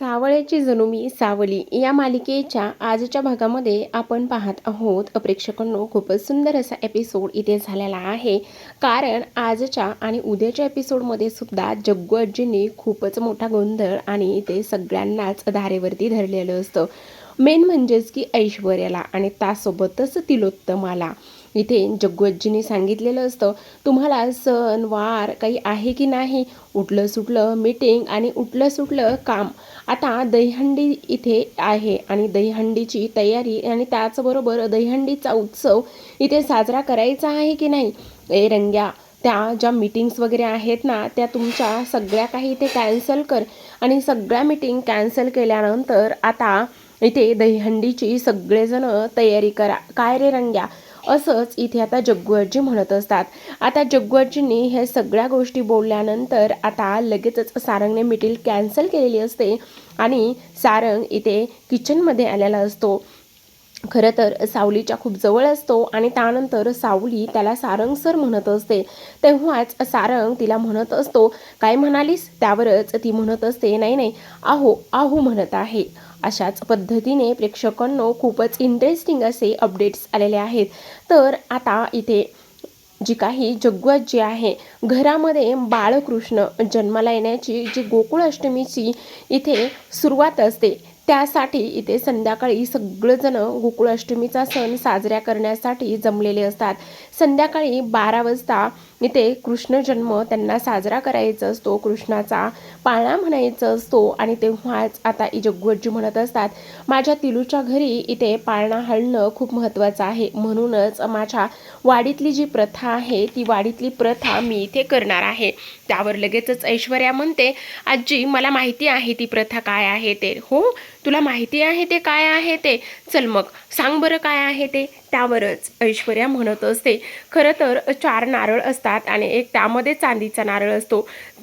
सावळ्याची जणू मी सावली या मालिकेच्या आजच्या भागामध्ये आपण पाहत आहोत. प्रेक्षकांनो खूपच सुंदर असा एपिसोड इथे झालेला आहे. कारण आजच्या आणि उद्याच्या एपिसोडमध्ये सुद्धा जग्गू आजींनी खूपच मोठा गोंधळ आणि इथे सगळ्यांनाच धारेवरती धरलेलं असतं. मेन म्हणजेच की ऐश्वर्याला आणि त्यासोबतच तिलोत्तमाला. इथे जग्गू सांगितलेलं असतं तुम्हाला सण वार काही आहे की नाही? उठलं सुटलं मीटिंग आणि उठलं सुटलं काम. आता दहीहंडी इथे आहे आणि दहीहंडीची तयारी आणि त्याचबरोबर दहीहंडीचा उत्सव इथे साजरा करायचा आहे की नाही? ए रंग्या त्या ज्या मीटिंग्स वगैरे आहेत ना त्या तुमच्या सगळ्या काही इथे कॅन्सल कर. आणि सगळ्या मीटिंग कॅन्सल केल्यानंतर आता इथे दहीहंडीची सगळेजण तयारी करा. काय रे रंग्या? असंच इथे आता जग्गू म्हणत असतात. आता जग्गू हे सगळ्या गोष्टी बोलल्यानंतर आता लगेचच सारंगने मिटील कॅन्सल केलेली असते आणि सारंग इथे किचनमध्ये आलेला असतो. खरं तर सावलीच्या खूप जवळ असतो आणि त्यानंतर सावली त्याला सारंग सर म्हणत असते. तेव्हाच सारंग तिला म्हणत असतो काय म्हणालीस? त्यावरच ती म्हणत असते नाही नाही आहो आहो म्हणत आहे. अशाच पद्धतीने प्रेक्षकांनो खूपच इंटरेस्टिंग असे अपडेट्स आलेले आहेत. तर आता इथे जी काही जग्गू जी आहे घरामध्ये बाळकृष्ण जन्माला येण्याची जी गोकुळाष्टमीची इथे सुरुवात असते त्यासाठी इथे संध्याकाळी सगळेजण गोकुळाष्टमीचा सण साजऱ्या करण्यासाठी जमलेले असतात. संध्याकाळी बारा वाजता इथे कृष्ण जन्म त्यांना साजरा करायचा असतो कृष्णाचा पाळणा म्हणायचा असतो आणि तेव्हाच आता जग्गूजी म्हणत असतात माझ्या तिलूच्या घरी इथे पाळणा हळणं खूप महत्त्वाचं आहे. म्हणूनच माझ्या वाडीतली जी प्रथा आहे ती वाडीतली प्रथा मी इथे करणार आहे. त्यावर लगेचच ऐश्वर्या म्हणते आजी मला माहिती आहे ती प्रथा काय आहे ते. हो तुला माहिती आहे ते काय आहे ते? चल मग सांग बरं काय आहे ते? त्यावरच ऐश्वर्या म्हणत असते. खरं तर चार नारळ असतात आणि एक त्यामध्ये चांदीचा नारळ असतो.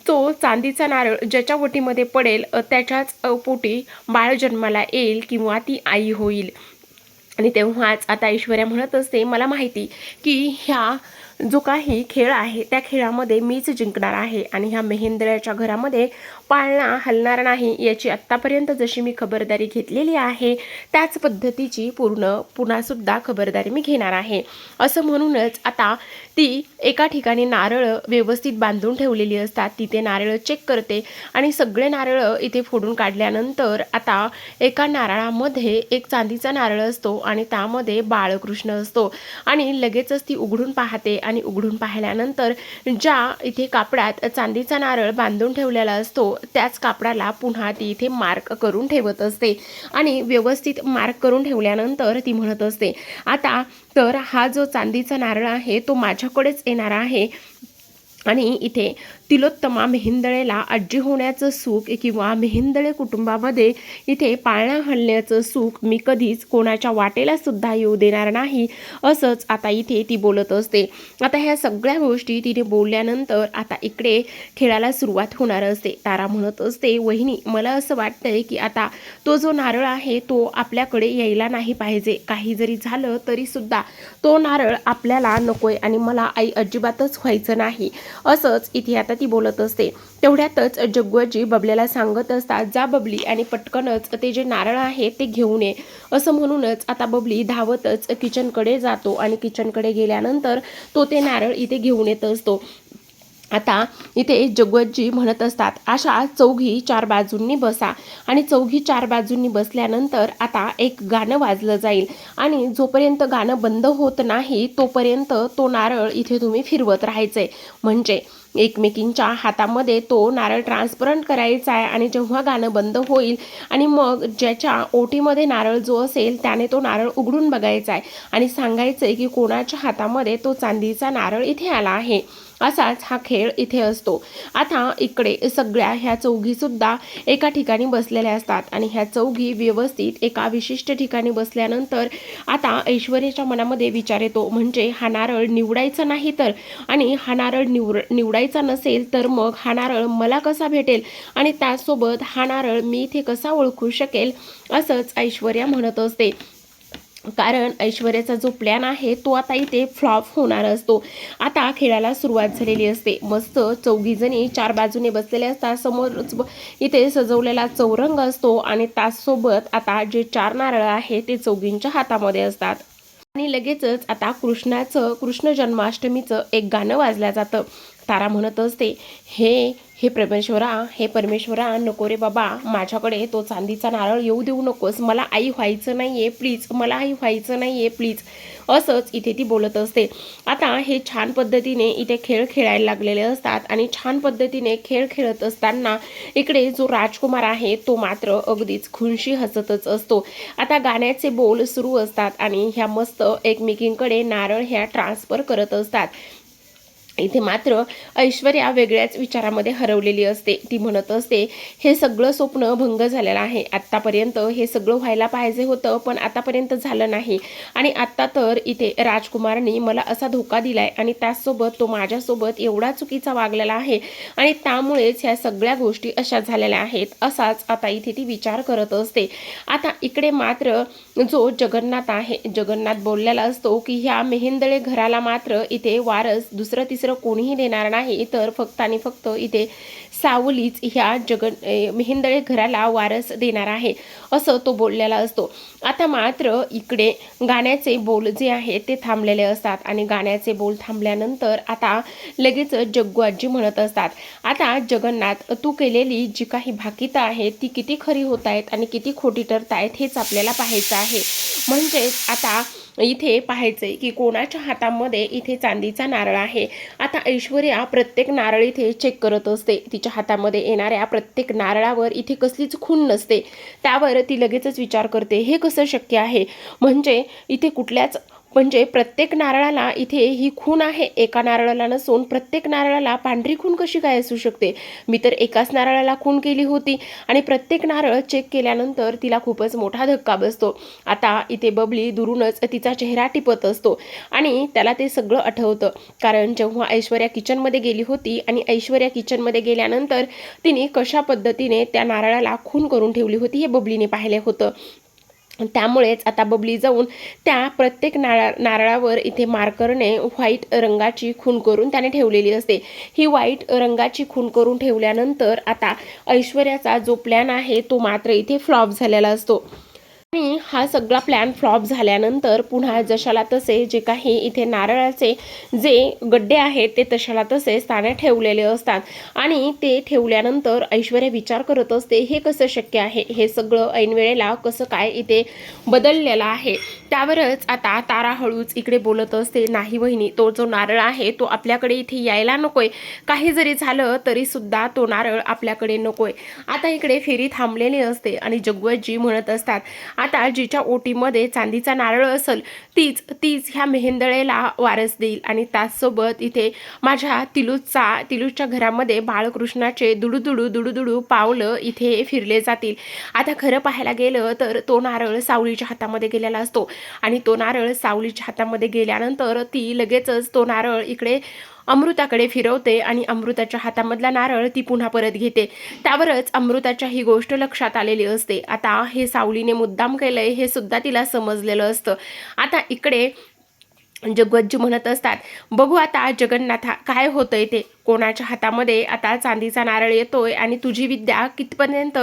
तो चांदीचा नारळ ज्याच्या वटीमध्ये पडेल त्याच्याच पोटी बाळ जन्माला येईल किंवा ती आई होईल. आणि तेव्हाच आता ऐश्वर्या म्हणत असते मला माहिती की ह्या जो काही खेळ आहे त्या खेळामध्ये मीच जिंकणार आहे आणि ह्या मेहेंद्राच्या घरामध्ये पाळणा हलणार नाही याची आत्तापर्यंत जशी मी खबरदारी घेतलेली आहे त्याच पद्धतीची पूर्ण पुन्हासुद्धा खबरदारी मी घेणार आहे. असं म्हणूनच आता ती एका ठिकाणी नारळं व्यवस्थित बांधून ठेवलेली असतात तिथे नारळं चेक करते आणि सगळे नारळं इथे फोडून काढल्यानंतर आता एका नारळामध्ये एक चांदीचा नारळ असतो आणि त्यामध्ये बाळकृष्ण असतो आणि लगेचच ती उघडून पाहते आणि उघडून पाहिल्यानंतर ज्या इथे कापडात चांदीचा नारळ बांधून ठेवलेला असतो त्याच कापडाला पुन्हा ती इथे मार्क करून ठेवत असते. आणि व्यवस्थित मार्क करून ठेवल्यानंतर ती म्हणत असते आता तर हा जो चांदीचा नारळ आहे तो माझ्याकडेच येणार आहे. आणि इथे तिलोत्तमा मेहिंदळेला आजी होण्याचं सुख किंवा मेहिंदळे कुटुंबामध्ये इथे पाळणा हलण्याचं सुख मी कधीच कोणाच्या वाटेला सुद्धा येऊ देणार नाही असंच आता इथे ती बोलत असते. आता ह्या सगळ्या गोष्टी तिने बोलल्यानंतर आता इकडे खेळाला सुरुवात होणार असते. तारा म्हणत असते वहिनी मला असं वाटतंय की आता तो जो नारळ आहे तो आपल्याकडे यायला नाही पाहिजे. काही जरी झालं तरी सुद्धा तो नारळ आपल्याला नकोय आणि मला आई अजिबातच व्हायचं नाही. असंच इथे आता ती बोलत असते. तेवढ्यातच जग्गूजी बबल्याला सांगत असतात जा बबली आणि पटकनच ते जे नारळ आहे ते घेऊन ये. असं म्हणूनच आता बबली धावतच किचनकडे जातो आणि किचनकडे गेल्यानंतर तो ते नारळ इथे घेऊन येत असतो. आता इथे जगवतजी म्हणत असतात अशा चौघी चार बाजूंनी बसा. आणि चौघी चार बाजूंनी बसल्यानंतर आता एक गाणं वाजलं जाईल आणि जोपर्यंत गाणं बंद होत नाही तोपर्यंत तो नारळ इथे तुम्ही फिरवत राहायचंय म्हणजे एकमेकींच्या हातामध्ये तो नारळ ट्रान्सपरंट करायचा आहे आणि जेव्हा गाणं बंद होईल आणि मग ज्याच्या ओटीमध्ये नारळ जो असेल त्याने तो नारळ उघडून बघायचा आहे. आणि सांगायचं आहे की कोणाच्या हातामध्ये तो चांदीचा नारळ इथे आला आहे. असाच हा खेळ इथे असतो. आता इकडे सगळ्या ह्या चौघीसुद्धा एका ठिकाणी बसलेल्या असतात आणि ह्या चौघी व्यवस्थित एका विशिष्ट ठिकाणी बसल्यानंतर आता ऐश्वर्याच्या मनामध्ये विचार येतो म्हणजे हा नारळ निवडायचा नाही तर? आणि हा नारळ निवड निवडायचा नसेल तर मग हा नारळ मला कसा भेटेल? आणि त्यासोबत हा नारळ मी इथे कसा ओळखू शकेल? असंच ऐश्वर्या म्हणत असते. कारण ऐश्वर्याचा जो प्लॅन आहे तो आता इथे फ्लॉप होणार असतो. आता खेळायला सुरुवात झालेली असते. मस्त चौघीजणी चार बाजूने बसलेले असतात. समोरच इथे सजवलेला चौरंग असतो आणि त्याचसोबत आता जे चार नारळ आहे ते चौघींच्या हातामध्ये असतात. आणि लगेचच आता कृष्णाचं कृष्ण जन्माष्टमीचं एक गाणं वाजलं जातं. तारा म्हणत असते हे हे परमेश्वरा हे परमेश्वरा नको रे बाबा माझ्याकडे तो चांदीचा नारळ येऊ देऊ नकोस मला आई व्हायचं नाही आहे प्लीज मला आई व्हायचं नाही आहे प्लीज असंच इथे ती बोलत असते. आता हे छान पद्धतीने इथे खेळ खेळायला लागलेले असतात आणि छान पद्धतीने खेळ खेळत असताना इकडे जो राजकुमार आहे तो मात्र अगदीच खुनशी हसतच असतो. आता गाण्याचे बोल सुरू असतात आणि ह्या मस्त एकमेकींकडे नारळ ह्या ट्रान्सफर करत असतात. इथे मात्र ऐश्वर्या वेगळ्याच विचारामध्ये हरवलेली असते. ती म्हणत असते हे सगळं स्वप्न भंग झालेलं आहे. आत्तापर्यंत हे सगळं व्हायला पाहिजे होतं पण आतापर्यंत झालं नाही. आणि आत्ता तर इथे राजकुमारनी मला असा धोका दिलाय आणि त्याचसोबत तो माझ्यासोबत एवढा चुकीचा वागलेला आहे आणि त्यामुळेच ह्या सगळ्या गोष्टी अशा झालेल्या आहेत असाच आता इथे ती विचार करत असते. आता इकडे मात्र जो जगन्नाथ आहे जगन्नाथ बोललेला असतो की ह्या मेहेंदळे घराला मात्र इथे वारस दुसरं तिसरं कोणीही देणार नाही. तर फक्त आणि फक्त इथे सावलीच ह्या जगन मेहेंदळे घराला वारस देणार आहे असं तो बोललेला असतो. आता मात्र इकडे गाण्याचे बोल जे आहे ते थांबलेले असतात आणि गाण्याचे बोल थांबल्यानंतर आता लगेच जग्गू आजी म्हणत असतात आता जगन्नाथ तू केलेली जी काही भाकिता आहेत ती किती खरी होत आहेत आणि किती खोटी ठरत आहेत हेच आपल्याला पाहायचं आहे. म्हणजेच आता इथे पाहायचंय की कोणाच्या हातामध्ये इथे चांदीचा नारळ आहे. आता ऐश्वर्या प्रत्येक नारळ इथे चेक करत असते. तिच्या हातामध्ये येणाऱ्या प्रत्येक नारळावर इथे कसलीच खून नसते. त्यावर ती लगेचच विचार करते हे कसं शक्य आहे? म्हणजे इथे कुठल्याच म्हणजे प्रत्येक नारळाला इथे ही खून आहे. एका नारळाला नसून प्रत्येक नारळाला पांढरी खून कशी काय असू शकते? मी तर एकाच नारळाला खून केली होती आणि प्रत्येक नारळ चेक केल्यानंतर तिला खूपच मोठा धक्का बसतो. आता इथे बबली दुरूनच तिचा चेहरा टिपत असतो आणि त्याला ते सगळं आठवतं. कारण जेव्हा ऐश्वर्या किचनमध्ये गेली होती आणि ऐश्वर्या किचनमध्ये गेल्यानंतर तिने कशा पद्धतीने त्या नारळाला खून करून ठेवली होती हे बबलीने पाहिले होतं. त्यामुळेच आता बबली जाऊन त्या प्रत्येक नारळा नारळावर इथे मार्करने व्हाईट रंगाची खून करून त्याने ठेवलेली असते. ही व्हाईट रंगाची खून करून ठेवल्यानंतर आता ऐश्वर्याचा जो प्लॅन आहे तो मात्र इथे फ्लॉप झालेला असतो. आणि हा सगळा प्लॅन फ्लॉप झाल्यानंतर पुन्हा जशाला तसे जे काही इथे नारळाचे जे गड्डे आहेत ते तशाला तसे स्थाने ठेवलेले असतात. आणि ते ठेवल्यानंतर ऐश्वर्या विचार करत असते हे कसं शक्य आहे? हे सगळं ऐनवेळेला कसं काय इथे बदललेलं आहे? त्यावरच आता तारा हळूच इकडे बोलत असते नाही वहिनी तो जो नारळ आहे तो आपल्याकडे इथे यायला नकोय. काही जरी झालं तरी सुद्धा तो नारळ आपल्याकडे नकोय. आता इकडे फेरी थांबलेली असते आणि जगवतजी म्हणत असतात आता जिच्या ओटीमध्ये चांदीचा नारळ असेल तीच तीच ह्या मेहेंदळेला वारस देईल आणि त्याचसोबत इथे माझ्या तिलूजचा तिलूजच्या घरामध्ये बाळकृष्णाचे दुडूदुडू दुडूदुडू पावलं इथे फिरले जातील. आता खरं पाहायला गेलं तर तो नारळ सावळीच्या हातामध्ये गेलेला असतो. आणि तो नारळ सावलीच्या हातामध्ये गेल्यानंतर ती लगेचच तो नारळ इकडे अमृताकडे फिरवते आणि अमृताच्या हातामधला नारळ ती पुन्हा परत घेते. त्यावरच अमृताच्या ही गोष्ट लक्षात आलेली असते. आता हे सावलीने मुद्दाम केलंय हे सुद्धा तिला समजलेलं असतं. आता इकडे जगवतजी म्हणत असतात बघू आता जगन्नाथा काय होतंय ते? कोणाच्या हातामध्ये आता चांदीचा नारळ येतोय आणि तुझी विद्या कितपर्यंत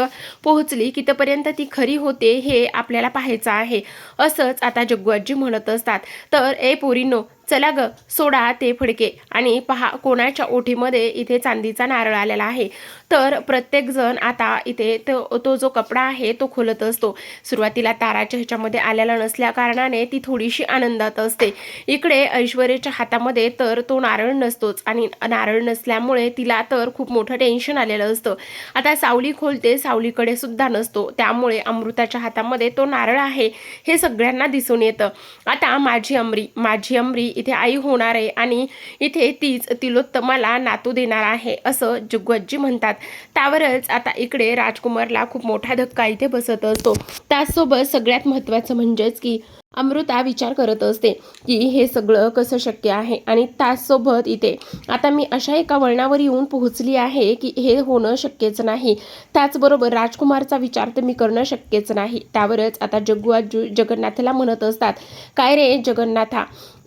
पोहोचली कितपर्यंत ती खरी होते हे आपल्याला पाहायचं आहे. असंच आता जगवतजी म्हणत असतात. तर ए पोरीनो चला ग सोडा ते फडके. आणि पहा कोणाच्या ओठीमध्ये इथे चांदीचा नारळ आलेला आहे. तर प्रत्येकजण आता इथे तो तो जो कपडा आहे तो खोलत असतो. सुरुवातीला ताराच्या ह्याच्यामध्ये आलेला नसल्या कारणाने ती थोडीशी आनंदात असते. इकडे ऐश्वर्याच्या हातामध्ये तर तो नारळ नसतोच. आणि नारळ नसल्यामुळे तिला तर खूप मोठं टेन्शन आलेलं असतं. आता सावली खोलते सावलीकडे सुद्धा नसतो. त्यामुळे अमृताच्या हातामध्ये तो नारळ आहे हे सगळ्यांना दिसून येतं. आता माझी अमरी माझी अमरी इथे आई होणार आहे आणि इथे तीच तिलोत्तमाला नातू देणार आहे असं जगवतजी म्हणतात. त्यावरच आता इकडे राजकुमारला खूप मोठा धक्का इथे बसत असतो. त्याचसोबत सगळ्यात महत्त्वाचं म्हणजेच की अमृता विचार करत असते की हे सगळं कसं शक्य आहे आणि त्याचसोबत इथे आता मी अशा एका वळणावर येऊन पोहोचली आहे की हे होणं शक्यच नाही. त्याचबरोबर राजकुमारचा विचार तर मी करणं शक्यच नाही. त्यावरच आता जग्गू आजू जगन्नाथला म्हणत असतात काय रे जगन्नाथा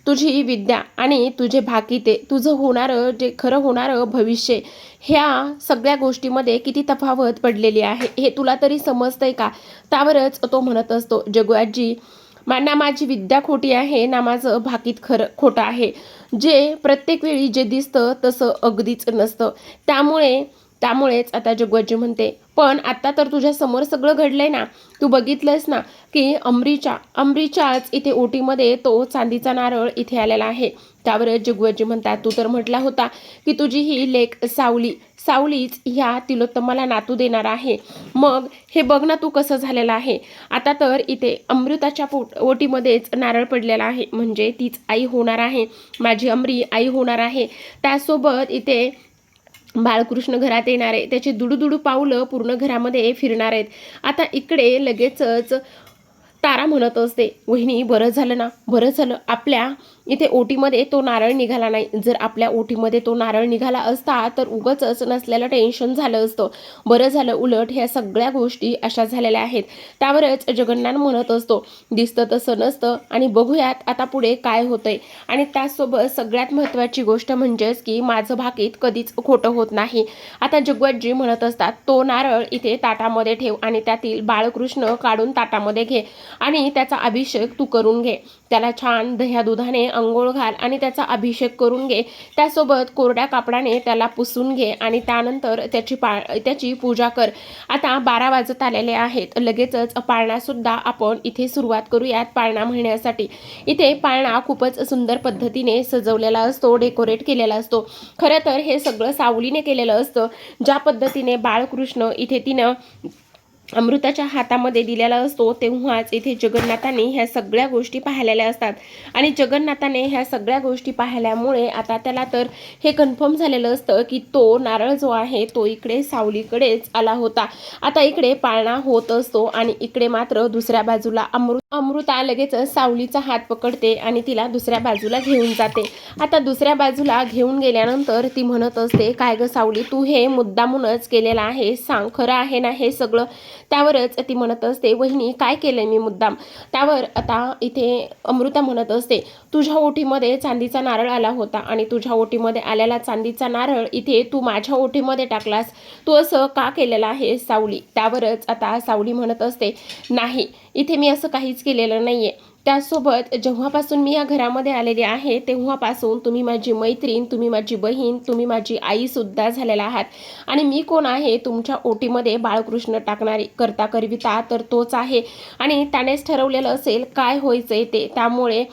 तुझी ही विद्या आणि तुझे भाकिते तुझं होणारं जे खरं होणारं भविष्य ह्या सगळ्या गोष्टीमध्ये किती तफावत पडलेली आहे हे तुला तरी समजतंय का? त्यावरच तो म्हणत असतो जगुआजी मा ना माझी विद्या खोटी आहे ना माझं भाकीत खरं खोटं आहे. जे प्रत्येक वेळी जे दिसतं तसं अगदीच नसतं. त्यामुळे त्यामुळेच आता जगवाजी म्हणते पण आता तर तुझ्या समोर सगळं घडलंय ना. तू बघितलंयस ना की अमरीच्या अमरीच्याच इथे ओटीमध्ये तो चांदीचा नारळ इथे आलेला आहे. त्यावर जगवजी म्हणतात तू तर म्हटला होता की तुझी ही लेख सावली. सावलीच ह्या तिलोत्तमाला नातू देणार आहे. मग हे बघ ना तू कसं झालेलं आहे. आता तर इथे अमृताच्या पोट ओटीमध्येच नारळ पडलेला आहे. म्हणजे तीच आई होणार आहे. माझी अमरी आई होणार आहे. त्यासोबत इथे बाळकृष्ण घरात येणार आहे त्याची दुडूदुडू पावलं पूर्ण घरामध्ये फिरणार आहेत. आता इकडे लगेचच तारा म्हणत असते वहिनी बरं झालं ना? बरं झालं. आपल्या इथे ओटीमध्ये तो नारळ निघाला नाही. जर आपल्या ओटीमध्ये तो नारळ निघाला असता तर उगच नसलेलं टेन्शन झालं असतं. बरं झालं उलट ह्या सगळ्या गोष्टी अशा झालेल्या आहेत. त्यावरच जगन्नाथ म्हणत असतो दिसतं तसं नसतं आणि बघूयात आता पुढे काय होतंय. आणि त्याचसोबत सगळ्यात महत्त्वाची गोष्ट म्हणजेच की माझं भाकीत कधीच खोटं होत नाही. आता जगवतजी म्हणत असतात तो नारळ इथे ताटामध्ये ठेव आणि त्यातील बाळकृष्ण काढून ताटामध्ये घे आणि त्याचा अभिषेक तू करून घे. त्याला छान दह्या दुधाने अंघोळ घाल आणि त्याचा अभिषेक करून घे. त्यासोबत कोरड्या कापडाने त्याला पुसून घे आणि त्यानंतर त्याची पा त्याची पूजा कर. आता बारा वाजत आलेले आहेत. लगेचच पाळणासुद्धा आपण इथे सुरुवात करूयात पाळणा म्हणण्यासाठी इथे पाळणा खूपच सुंदर पद्धतीने सजवलेला असतो डेकोरेट केलेला असतो. खरं तर हे सगळं सावलीने केलेलं असतं. ज्या पद्धतीने बाळकृष्ण इथे तिनं अमृताच्या हातामध्ये दिलेला असतो तेव्हाच इथे जगन्नाथाने ह्या सगळ्या गोष्टी पाहिलेल्या असतात. आणि जगन्नाथाने ह्या सगळ्या गोष्टी पाहिल्यामुळे आता त्याला तर हे कन्फर्म झालेलं असतं की तो नारळ जो आहे तो इकडे सावलीकडेच आला होता. आता इकडे पाळणा होत असतो आणि इकडे मात्र दुसऱ्या बाजूला अमृत अमृता लगेच सावलीचा हात पकडते आणि तिला दुसऱ्या बाजूला घेऊन जाते. आता दुसऱ्या बाजूला घेऊन गेल्यानंतर ती म्हणत असते काय ग सावली तू हे मुद्दामूनच केलेलं आहे सांग खरं आहे ना हे सगळं? त्यावरच ती म्हणत असते वहिनी काय केलंय मी मुद्दाम? त्यावर आता इथे अमृता म्हणत असते तुझ्या ओठीमध्ये चांदीचा नारळ आला होता आणि तुझ्या ओटीमध्ये आलेला चांदीचा नारळ इथे तू माझ्या ओठीमध्ये टाकलास. तू असं का केलेलं आहे सावली? त्यावरच आता सावली म्हणत असते नाही इथे मी असं काहीच केलेलं नाही आहे त्यासोबत जेव्हापासून मी या घरामध्ये आलेली आहे तेव्हापासून तुम्ही माझी मैत्रीण तुम्ही माझी बहीण तुम्ही माझी आईसुद्धा झालेला आहात. आणि मी कोण आहे? तुमच्या ओटीमध्ये बाळकृष्ण टाकणारी करता करविता तर तोच आहे. आणि त्यानेच ठरवलेलं असेल काय व्हायचंय ते? त्यामुळे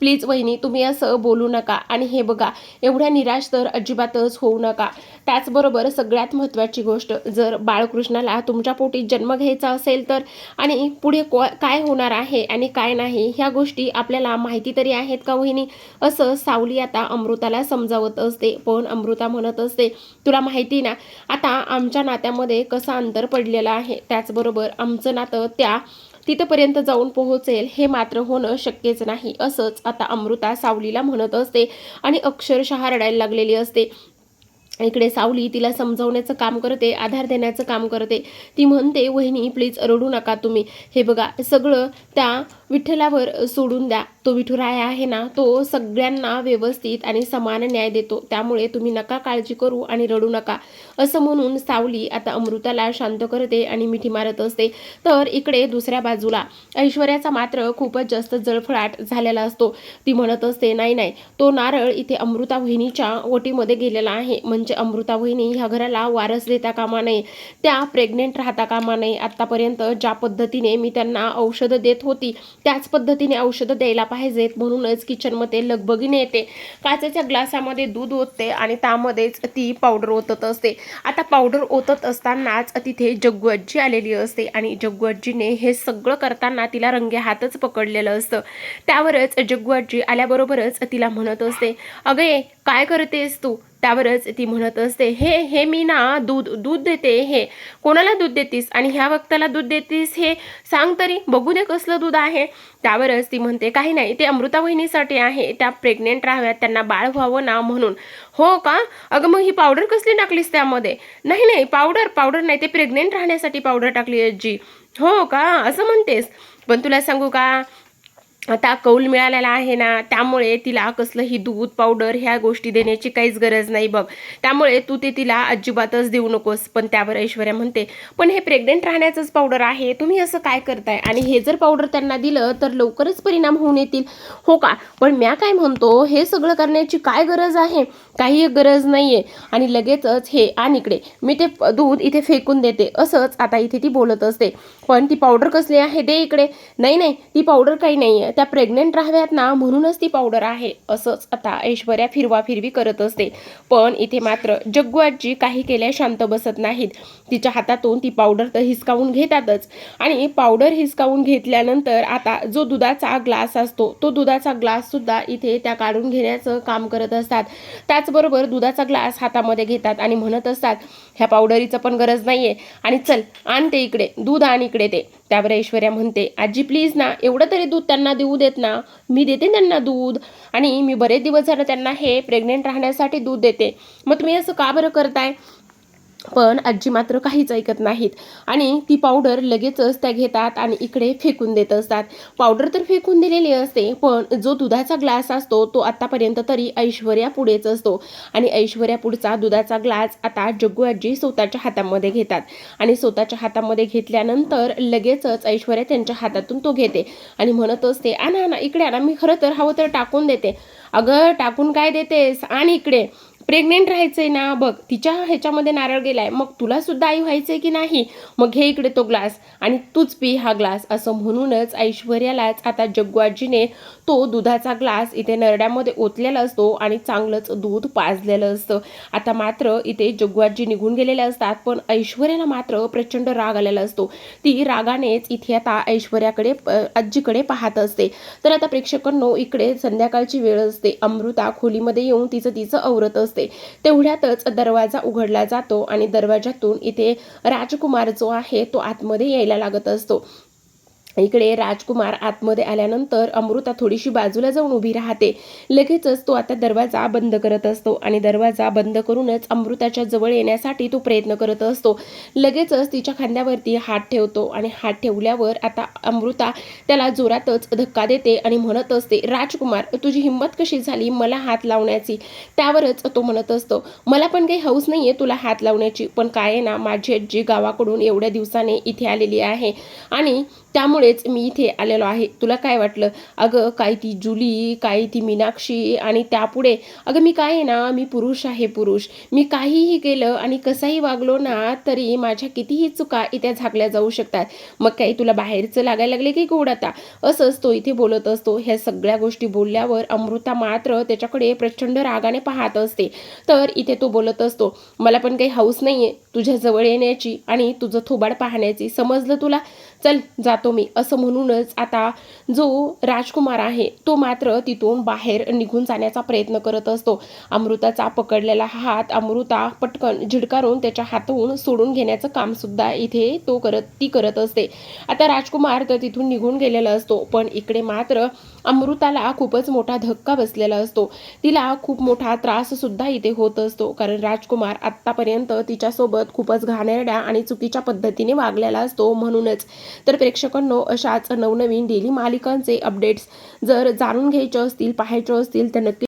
प्लीज वहिनी तुम्ही असं बोलू नका. आणि हे बघा एवढ्या निराश तर अजिबातच होऊ नका. त्याचबरोबर सगळ्यात महत्त्वाची गोष्ट जर बाळकृष्णाला तुमच्या पोटी जन्म घ्यायचा असेल तर आणि पुढे को काय होणार आहे आणि काय नाही ह्या गोष्टी आपल्याला माहिती तरी आहेत का वहिनी? असं सावली आता अमृताला समजावत असते पण अमृता म्हणत असते तुला माहिती ना आता आमच्या नात्यामध्ये कसं अंतर पडलेलं आहे? त्याचबरोबर आमचं नातं त्या तिथपर्यंत जाऊन पोहोचेल हे मात्र होणं शक्यच नाही असंच आता अमृता सावलीला म्हणत असते आणि अक्षरशः रडायला लागलेली असते. इकडे सावली तिला समजावण्याचं काम करते आधार देण्याचं काम करते. ती म्हणते वहिनी प्लीज रडू नका तुम्ही. हे बघा सगळं त्या विठ्ठलावर सोडून द्या. तो विठुराय आहे ना तो सगळ्यांना व्यवस्थित आणि समान न्याय देतो. त्यामुळे तुम्ही नका काळजी करू आणि रडू नका. असं म्हणून सावली आता अमृताला शांत करते आणि मिठी मारत असते. तर इकडे दुसऱ्या बाजूला ऐश्वर्याचा मात्र खूपच जास्त जळफळाट झालेला असतो. ती म्हणत असते नाही नाही. तो नारळ इथे अमृता वहिनीच्या ओटीमध्ये गेलेला आहे. म्हणजे अमृता वहिनी ह्या घराला वारस देता कामा नये त्या प्रेग्नेंट राहता कामा नये. आत्तापर्यंत ज्या पद्धतीने मी त्यांना औषधं देत होती त्याच पद्धतीने औषधं द्यायला पाहिजेत म्हणूनच किचनमध्ये लगबगीने येते. काचेच्या ग्लासामध्ये दूध ओतते आणि त्यामध्येच ती पावडर ओतत असते. आता पावडर ओतत असतानाच तिथे जग्गू आजी आलेली असते आणि जग्गू आजीने हे सगळं करताना तिला रंगे हातच पकडलेलं असतं. त्यावरच जग्गू आजी आल्याबरोबरच तिला म्हणत असते अगे काय करतेस तू? त्यावरच ती म्हणत असते हे हे मी ना दूध दूध देते हे. कोणाला दूध देतीस? आणि ह्या वक्ताला दूध देतीस हे सांग तरी. बघू दे कसलं दूध आहे. त्यावरच ती म्हणते काही नाही ते अमृता वहिनीसाठी आहे. त्या प्रेग्नेंट राहाव्यात. त्यांना बाळ व्हावं ना म्हणून. हो का? अगं मग ही पावडर कसली टाकलीस त्यामध्ये? नाही नाही पावडर पावडर नाही. ते प्रेग्नेंट राहण्यासाठी पावडर टाकली आजी. हो का? असं म्हणतेस? पण तुला सांगू का? आता कौल मिळालेला आहे ना त्यामुळे तिला कसलंही दूध पावडर ह्या गोष्टी देण्याची काहीच गरज नाही बघ. त्यामुळे तू ते तिला अजिबातच देऊ नकोस. पण त्यावर ऐश्वर्या म्हणते पण हे प्रेग्नेंट राहण्याचंच पावडर आहे. तुम्ही असं काय करताय? आणि हे जर पावडर त्यांना दिलं तर लवकरच परिणाम होऊन येतील. हो का? पण म्या काय म्हणतो हे सगळं करण्याची काय गरज आहे? काही गरज नाही आहे आणि लगेचच हे आणि इकडे. मी ते दूध इथे फेकून देते. असंच आता इथे ती बोलत असते. पण ती पावडर कसली आहे? दे इकडे. नाही नाही. ती पावडर काही नाही आहे त्या प्रेग्नेंट राहाव्यात ना म्हणूनच ती पावडर आहे. असंच आता ऐश्वर्या फिरवा फिरवी करत असते. पण इथे मात्र जग्गू आजी काही केल्या शांत बसत नाहीत. तिच्या हातातून ती पावडर तर हिसकावून घेतातच. आणि पावडर हिसकावून घेतल्यानंतर आता जो दुधाचा ग्लास असतो तो दुधाचा ग्लास सुद्धा इथे त्या काढून घेण्याचं काम करत असतात. त्याचबरोबर दुधाचा ग्लास हातामध्ये घेतात आणि म्हणत असतात ह्या पावडरीचं पण गरज नाहीये. आणि चल आण ते इकडे दूध आण इकडे ते. त्यावर ऐश्वर्या म्हणते आजी प्लीज ना एवढं तरी दूध त्यांना देऊ देत ना. मी देते त्यांना दूध. आणि मी बरेच दिवस झालं त्यांना हे प्रेग्नेंट राहण्यासाठी दूध देते. मग तुम्ही असं का बरं करताय? पण आजी मात्र काहीच ऐकत नाहीत. आणि ती पावडर लगेचच त्या घेतात आणि इकडे फेकून देत असतात. पावडर तर फेकून दिलेली असते पण जो दुधाचा ग्लास असतो तो आतापर्यंत तरी ऐश्वर्या पुढेच असतो. आणि ऐश्वर्या पुढचा दुधाचा ग्लास आता जग्गू आजी स्वतःच्या हातामध्ये घेतात. आणि स्वतःच्या हातामध्ये घेतल्यानंतर लगेचच ऐश्वर्या त्यांच्या हातातून तो घेते आणि म्हणत असते आणा ना इकडे आणा मी खरं तर हवं तर टाकून देते. अगं टाकून काय देतेस? आणि इकडे. प्रेग्नेंट राहायचंय ना बघ तिच्या ह्याच्यामध्ये नारळ गेलाय मग तुला सुद्धा आई व्हायचंय की नाही? मग घे इकडे तो ग्लास आणि तूच पी हा ग्लास असं म्हणूनच ऐश्वर्यालाच आता जग्गुआजीने तो दुधाचा ग्लास इथे नरड्यामध्ये ओतलेला असतो आणि चांगलंच दूध पाजलेलं असतं. आता मात्र इथे जग्गुआजी निघून गेलेले असतात पण ऐश्वर्याला मात्र प्रचंड राग आलेला असतो. ती रागानेच इथे आता ऐश्वर्याकडे आजीकडे पाहत असते. तर आता प्रेक्षकांनो इकडे संध्याकाळची वेळ असते. अमृता खोलीमध्ये येऊन तिचं तिचं आवरत असते. तेवढ्यातच दरवाजा उघडला जातो आणि दरवाजातून इथे राजकुमार जो आहे तो आतमध्ये यायला लागत असतो. इकडे राजकुमार आतमध्ये आल्यानंतर अमृता थोडीशी बाजूला जाऊन उभी राहते. लगेचच तो आता दरवाजा बंद करत असतो आणि दरवाजा बंद करूनच अमृताच्या जवळ येण्यासाठी तो प्रयत्न करत असतो. लगेचच तिच्या खांद्यावरती हात ठेवतो आणि हात ठेवल्यावर आता अमृता त्याला जोरातच धक्का देते आणि म्हणत असते राजकुमार तुझी हिंमत कशी झाली मला हात लावण्याची? त्यावरच तो म्हणत असतो मला पण काही हौस नाहीये तुला हात लावण्याची पण काय आहे ना माझी आजी गावाकडून एवढ्या दिवसाने इथे आलेली आहे आणि त्यामुळेच मी इथे आलेलो आहे. तुला काय वाटलं? अगं काय ती जुली काय ती मीनाक्षी आणि त्यापुढे? अगं मी काय आहे ना मी पुरुष आहे पुरुष. मी काहीही केलं आणि कसाही वागलो ना तरी माझ्या कितीही चुका इथे झाकल्या जाऊ शकतात. मग काही तुला बाहेरचं लागायला लागले की गोड आता? असंच तो इथे बोलत असतो. ह्या सगळ्या गोष्टी बोलल्यावर अमृता मात्र त्याच्याकडे प्रचंड रागाने पाहत असते. तर इथे तो बोलत असतो मला पण काही हौस नाही आहे तुझ्याजवळ येण्याची आणि तुझं थोबाड पाहण्याची. समजलं तुला? चल जातो मी. असं म्हणूनच आता जो राजकुमार आहे तो मात्र तिथून बाहेर निघून जाण्याचा प्रयत्न करत असतो. अमृताचा पकडलेला हात अमृता पटकन झिडकारून त्याच्या हातून सोडून घेण्याचं काम सुद्धा इथे तो करत ती करत असते. आता राजकुमार तर तिथून निघून गेलेला असतो पण इकडे मात्र अमृताला खूपच मोठा धक्का बसलेला असतो. तिला खूप मोठा त्रास सुद्धा इथे होत असतो कारण राजकुमार आत्तापर्यंत तिच्यासोबत खूपच घाणेरड्या आणि चुकीच्या पद्धतीने वागलेला असतो म्हणूनच. तर प्रेक्षकांनो अशाच नवनवीन डेली मालिकांचे अपडेट्स जर जाणून घ्यायचे असतील पाहायचे असतील तर नक्की